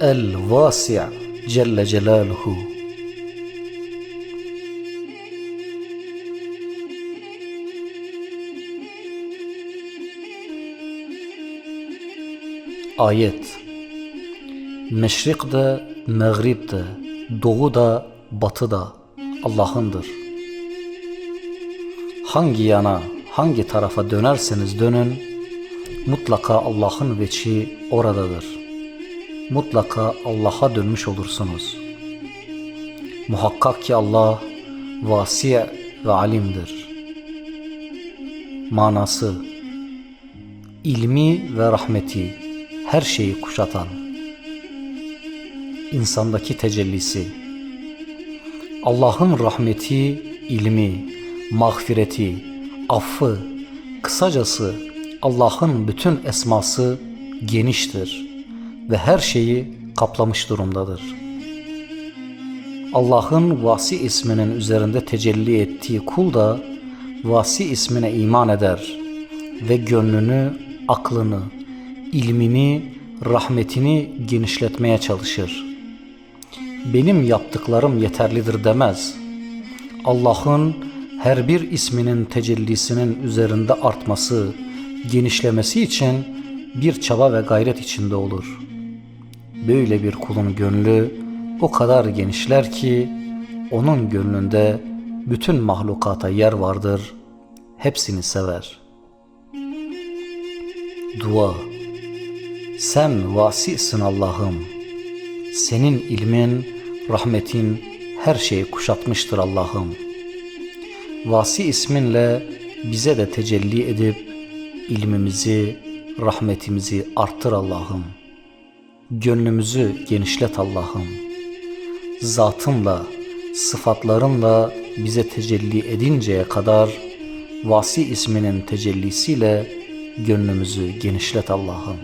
El-Vasi' Celle Celaluhu Ayet Meşrik de, mağrib de, doğu da, batı da Allah'ındır. Hangi yana, hangi tarafa dönerseniz dönün, mutlaka Allah'ın veçi oradadır. Mutlaka Allah'a dönmüş olursunuz. Muhakkak ki Allah vasi' ve alimdir. Manası ilmi ve rahmeti her şeyi kuşatan insandaki tecellisi Allah'ın rahmeti, ilmi, mağfireti, affı, kısacası Allah'ın bütün esması geniştir ve her şeyi kaplamış durumdadır. Allah'ın Vasi isminin üzerinde tecelli ettiği kul da Vasi ismine iman eder ve gönlünü, aklını, ilmini, rahmetini genişletmeye çalışır. Benim yaptıklarım yeterlidir demez. Allah'ın her bir isminin tecellisinin üzerinde artması, genişlemesi için bir çaba ve gayret içinde olur. Böyle bir kulun gönlü o kadar genişler ki onun gönlünde bütün mahlukata yer vardır, hepsini sever. Dua Sen vasisin Allah'ım. Senin ilmin, rahmetin her şeyi kuşatmıştır Allah'ım. Vasi isminle bize de tecelli edip ilmimizi, rahmetimizi arttır Allah'ım. Gönlümüzü genişlet Allah'ım. Zatınla, sıfatlarınla bize tecelli edinceye kadar Vasi isminin tecellisiyle gönlümüzü genişlet Allah'ım.